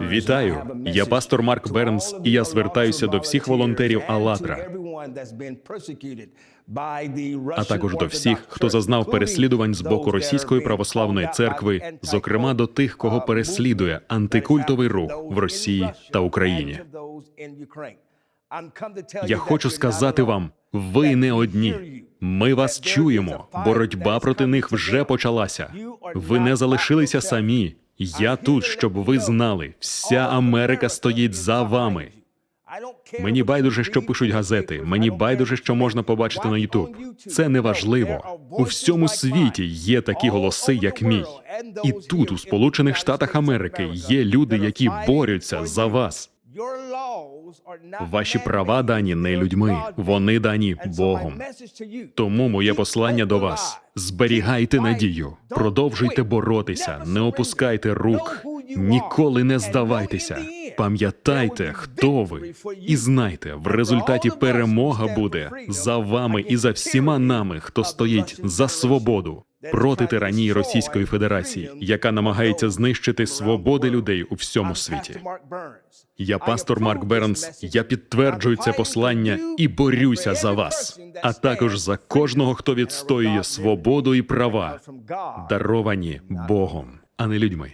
Вітаю, я пастор Марк Бернс, і я звертаюся до всіх волонтерів «АЛЛАТРА», а також до всіх, хто зазнав переслідувань з боку Російської православної церкви, зокрема до тих, кого переслідує антикультовий рух в Росії та Україні. Я хочу сказати вам, ви не одні. Ми вас чуємо. Боротьба проти них вже почалася. Ви не залишилися самі. Я тут, щоб ви знали, вся Америка стоїть за вами. Мені байдуже, що пишуть газети. Мені байдуже, що можна побачити на Ютуб. Це не важливо. У всьому світі є такі голоси, як мій. І тут, у Сполучених Штатах Америки, є люди, які борються за вас. Ваші права дані не людьми, вони дані Богом. Тому моє послання до вас: зберігайте надію, продовжуйте боротися, не опускайте рук, ніколи не здавайтеся. Пам'ятайте, хто ви, і знайте, в результаті перемога буде за вами і за всіма нами, хто стоїть за свободу проти тиранії Російської Федерації, яка намагається знищити свободи людей у всьому світі. Я пастор Марк Бернс. Я підтверджую це послання і борюся за вас, а також за кожного, хто відстоює свободу і права, даровані Богом, а не людьми.